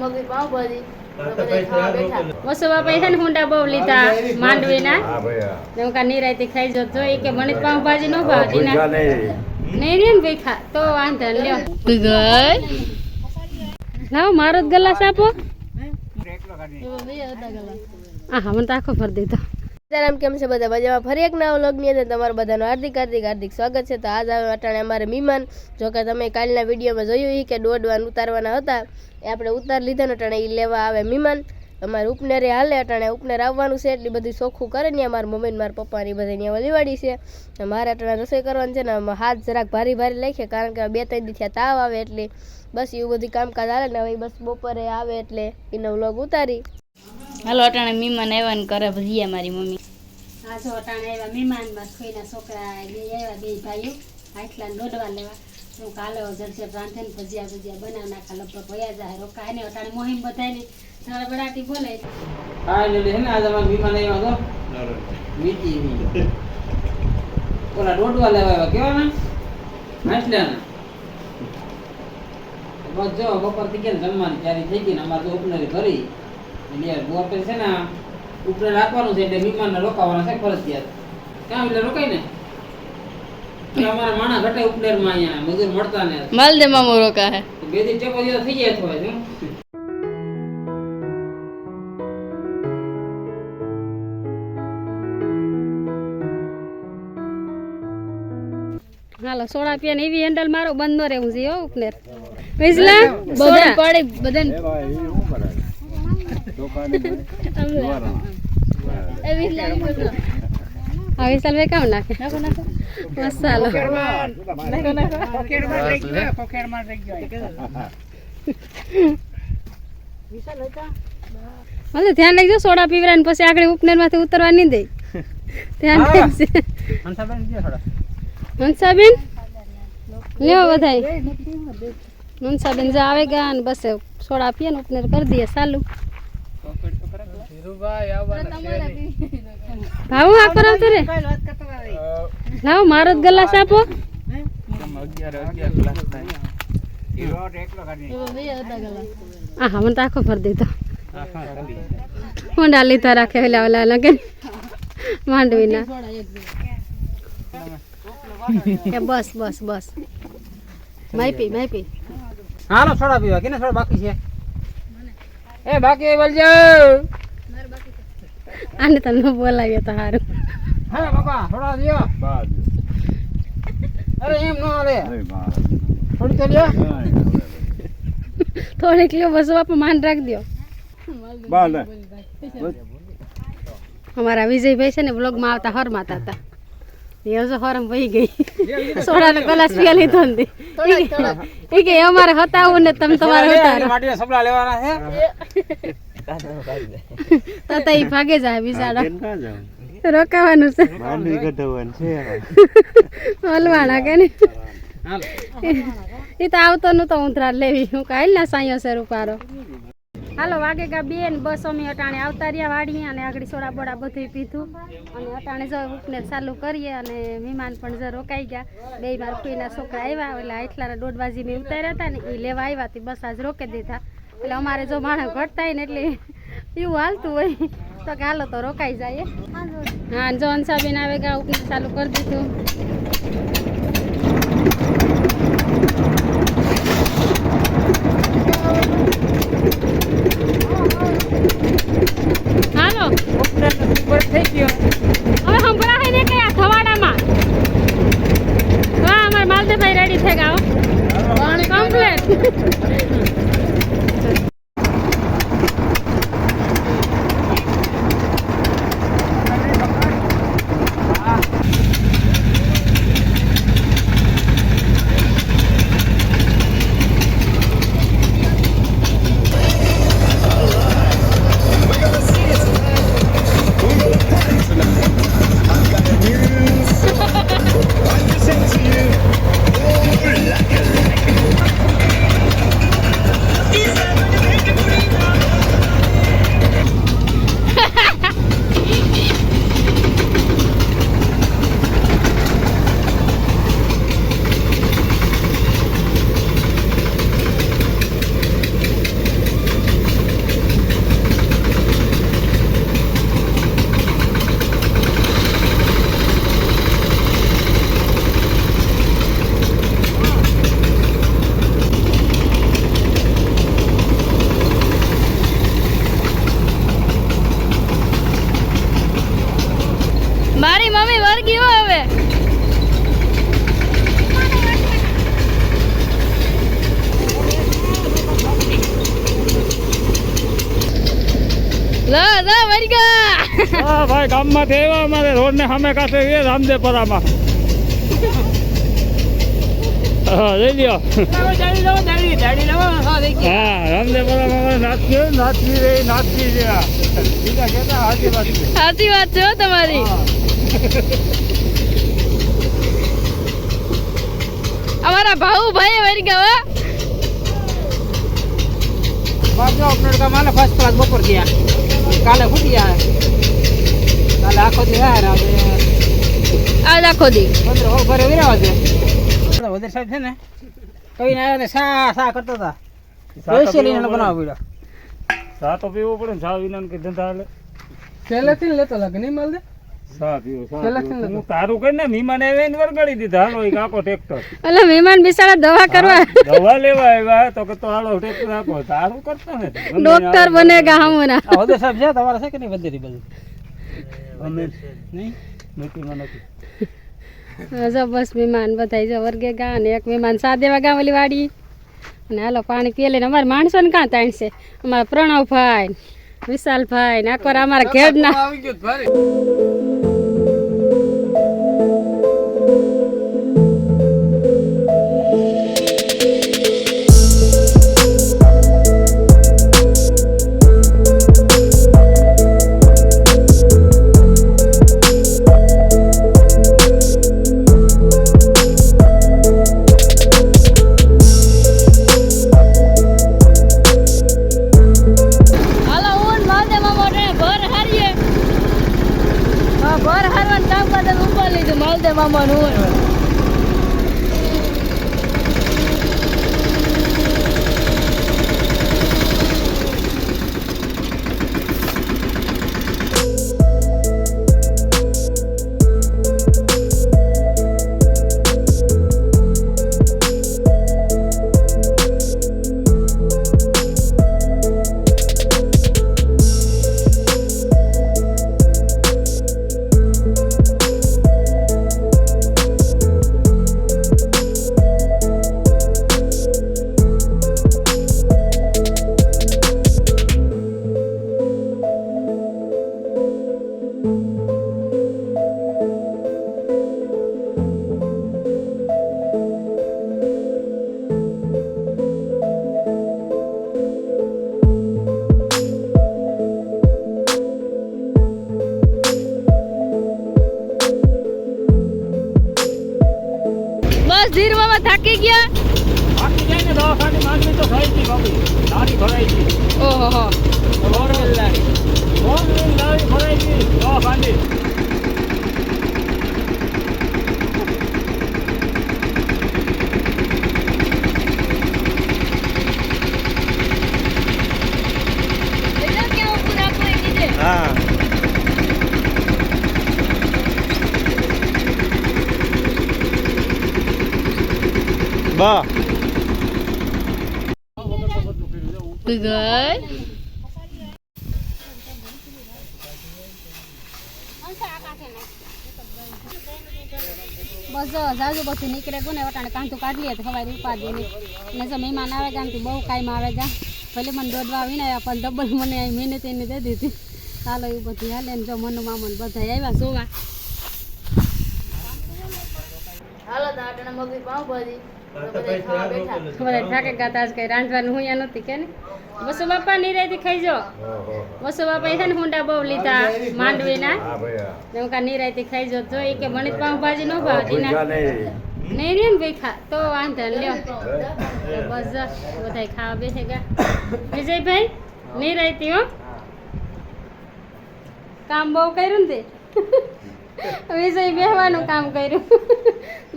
મગી પાવભાજી ભાજી બાપા છે ને હુંડા બહુ લીધા. નિરાયતી ખાઈ જતો એ કે મને જ નો ભાવતી ના નહીં. રે ને ભાઈ ખા તો વાંધો લ્યો. લાવો મારો જ ગલાસ આપો. હા. હા મને તો આખો ભરી દીધો. સીતારામ, કેમ છે બધા મજામાં? ફરી એક નવા વ્લોગની અંદર તમારું બધાનું હાર્દિક હાર્દિક હાર્દિક સ્વાગત છે. તો આજ આવે અટાણે અમારે મહેમાન જો કે તમે કાલના વિડીયોમાં જોયું એ કે દોઢ વાન ઉતારવાના હતા. એ આપણે ઉતાર લીધા ને અટાણે એ લેવા આવે મહેમાન. અમારે ઉપનેરે હાલે, અટાણે ઉપનેર આવવાનું છે. એટલી બધી ચોખ્ખું કરે ને મારા મમ્મી મારા પપ્પા ને બધા અહીંયા વલીવાડી છે. મારે અટાણે રસોઈ કરવાની છે ને હાથ જરાક ભારી ભારી લખે કારણ કે બે, ત્રણ દી તાવ આવે એટલે બસ એવું બધું કામકાજ હાલે ને હવે બસ બપોરે આવે એટલે એનો વ્લોગ ઉતારી. હાલો, અટાણે મહેમાન આવ્યા ને કરે ભજીયા મારી મમ્મી. આ જો અટાણે આવ્યા મહેમાન બસ કોઈના છોકરા બે આવ્યા બે ભાઈઓ. આટલા દોડવા લેવા. હું કાલે જલસે રાંધે ને ભજીયા ભજીયા બનાવ નાખા લગભગ ભયા જાય રોકાય ને અટાણે મોહિમ બધાને તારા બડાટી બોલે. હા એટલે હે ને આજે અમારા વિમાન આવ્યા તો મીટી મી ઓલા દોડવા લેવા આવ્યા કેવા ના? હાંસલ્યાના બસ જો બપોરથી કે જમવાની તૈયારી થઈ ગઈ ને અમારે તો ઉપનરી ભરી. એટલે બપોર છે ને ઉપને રાખવાનું છે એટલે વિમાનને રોકાવાના છે ફરજિયાત. કામ એટલે રોકાય ને અમારા માણા ઘટે ઉપનેરમાં અહીંયા મજૂર મળતા ને. માલ દે મામો રોકા હે બે દી ટેપો દીધો થઈ ગયા થોડા જો. હાલો સોડા પીએ ને એવી હેન્ડલ મારો બંધ ન રહેવું છે હો ઉપનેર વિસલા બધા પડે બધાને વિશાલ ભાઈ કામ નાખે? મસાલો હા ધ્યાન રાખજો સોડા પીવરા ને પછી આગળ ઉપનેરમાંથી ઉતરવા નહીં દે. ધ્યાન રાખજો. હંસાબેન લેવો થોડા. હંસાબેન લ્યો બધાય. હંસાબેન જો આવે ગયા ને બસ. સોડા પીએ ને ઉપનેર કરી દઈએ. ચાલુ ભાવ આ પર આવતો રે લાવો મારો જ ગલાસ આપો. આ હા? મને તો આખો ભરી દીધો. ઊંડા લીધા રાખે ઓલા ઓલા લગે માંડવીના. એ બસ બસ બસ. માઈપી માઈપી હાલો સોડા પીવા. કેને સોડા બાકી છે? એ બાકી બોલજો. આને તમને બોલાવીએ તો સારું હા બાપા થોડા દિયો અરે એમ ન હાલે. થોડી તો લ્યો. થોડીક લ્યો બસ બાપા માન રાખ દો. અમારા વિજયભાઈ છે ને બ્લોગમાં આવતા હરમાતા હતા. એ હજુ હરમ વહી ગઈ. સોડાનો ગ્લાસ પીવા લીધો ને એ કે અમારે હતાવું ને તમે તમારે ઉતારો માટીના લેવાના છે તો ઈ ભાગે જાય બિચારો. રોકાવાનું છે. માંડવી કઢાવવાનું છે હલવાણા કે ને એ તો આવતો નું તો ઉંધરા લેવી. હું કાલ ના સાયો છે રૂપારો હાલો વાગે ગા બેન બસ અમે અટાણે આવતા રહ્યા વાડીએ અને આગળ સોડા બોડા બધું પીધું. અને અટાણે જો ઉપને ચાલુ કરીએ અને મહેમાન પણ જો રોકાઈ ગયા. બે માર ફઈના છોકરા આવ્યા એટલે આટલા દોઢ વાજી મેં ઉતાર્યા હતા ને એ લેવા આવ્યા હતી બસ આજ રોકી દીધા. એટલે અમારે જો માણસ ઘટતા ને એટલે એવું હાલતું હોય. તો કે હાલો તો રોકાઈ જાય હા, જો અંસાબેન આવે ગયા ઉપને ચાલુ કરી દીધું. હા ભાઈ ગામમાંથી આવ્યા અમારે રોડ ને સામે કાંઠે એ રામદેવપરામાં હા લઈ લ્યો. હા રામદેવપરામાં નાચી નાચી રે નાચી રે. બીજા કહેતા હાજી વાત છે. સાચી વાત છે હો તમારી. અમારા ભાઉ ભાઈ વરી હો. પાછો આપણે ફર્સ્ટ ક્લાસ બપોર ગયા. કાલે ફૂટ્યા કાલે આખો દી આવે આજ આખો દી પંદર હો ઘરે વિરાવા છે. વધારે સાહેબ છે ને કઈ ના આવ્યા સા સા કરતા હતા. પૈસે લઈને બનાવવા પડ્યો. ચા તો પીવો પડે ને ચા વિના કે ધંધા હાલે. પહેલેથી લેતો લાગે નહીં માલ દે ચા પીવો ચા પેલા પીવો. કેમ હું તારું કરીને મહેમાન બિસાડા દવા કરવા. દવા લેવા આવ્યા તો કે તો હાલો ટેક્ટર આપો. તારું કરતો ને ડોક્ટર બનેગા હમણાં સાહેબ છે તમારે છે કે નહીં બધી બધું અમે નહીં મીટિંગમાં નથી. જો મહેમાન બધા જો વર્ગે ગા અને એક મહેમાન સાદેવા ગામ ઓલી વાડી. અને હાલો પાણી પીએ લઈને અમારા માણસો ને કાં તાણ છે? અમારા પ્રણવભાઈ વિશાલભાઈ ને આકોર અમારા ઘેડના આવી ગયું તો થઈ ગઈ બાબુ લારી ભરાઈ ગઈ ઓહો હો ફોન લઈને લારી ભરાઈ ગઈ દવાખાની હા ગઈ બસ જો, જાજુ બધું નીકળે ગયું વટાણે કાંતું કાઢી લે તો ખવાય ઉપાડી ને જો મહેમાન આવે ગામથી બહુ કાંઈ આવે ગા ભલે મને દોડવા આવીને આવ્યા, પણ ડબલ મને મહેનત એને દે દીધી. ચાલો એવું બધું હાલે જો મનુ મામન બધા આવ્યા જોવા. હાલો તો આટણે મગી પાઉંભાજી બધા ખાવા બેઠા. બધા થાકે ગાતા આજ કઈ રાંધવાનું હું અહીંયા નહોતી કે ને? વસુ બાપા નિરાયથી ખાઈ જો વસુ બાપા છે ને હુંડા બહુ લીધા માંડવીના ને. હું કા નિરાયથી ખાઈ જો જો એ કે મને પાઉંભાજી ન ભાવ એના નહીં. રે ને ભાઈ ખા. તો વાંધો ને લ્યો. બસ બધા ખાવા બેસે ગયા વિજયભાઈ નિરાયતી હો. કામ બહુ કર્યું ને તે? વિજય બેહવાનું કામ કર્યું.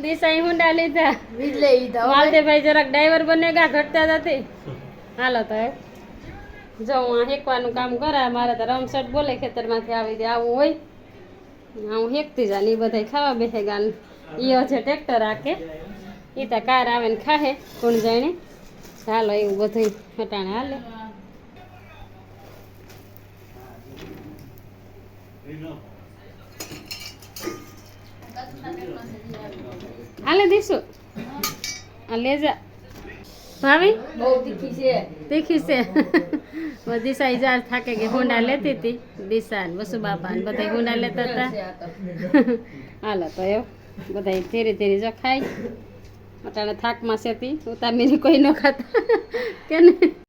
દિશાઈ હુંડા લીધા. વીજલે ઈધા માલદેભાઈ જરાક ડ્રાઈવર બનેગા ઘટતા નથી. હાલો તો જો હું આ હેકવાનું કામ કરાય મારે તો રમસટ બોલે ખેતરમાંથી આવી દે આવું હોય. હું હેકતી જા ને એ બધા ખાવા બેસે ગાન ઈઓ છે ટ્રેક્ટર રાખે ઈ તો કાર આવે ને ખાહે કોણ જાણે. ચાલો એવું બધું હટાણે હાલે. હાલે દીશું. આ લેજા. ભાવી બહુ તીખી છે. તીખી છે દિશા ઇજાર થાકે કે ગુંડા લેતી હતી. દિશા ને વસુ બાપા ને બધા ગુંડા લેતા હતા. હાલો, તો એવું. બધા ધીરે ધીરે જો ખાય. અટાણે થાકમાં સેતી. ઉતામીને કોઈ ન ખાતા. કે નહીં?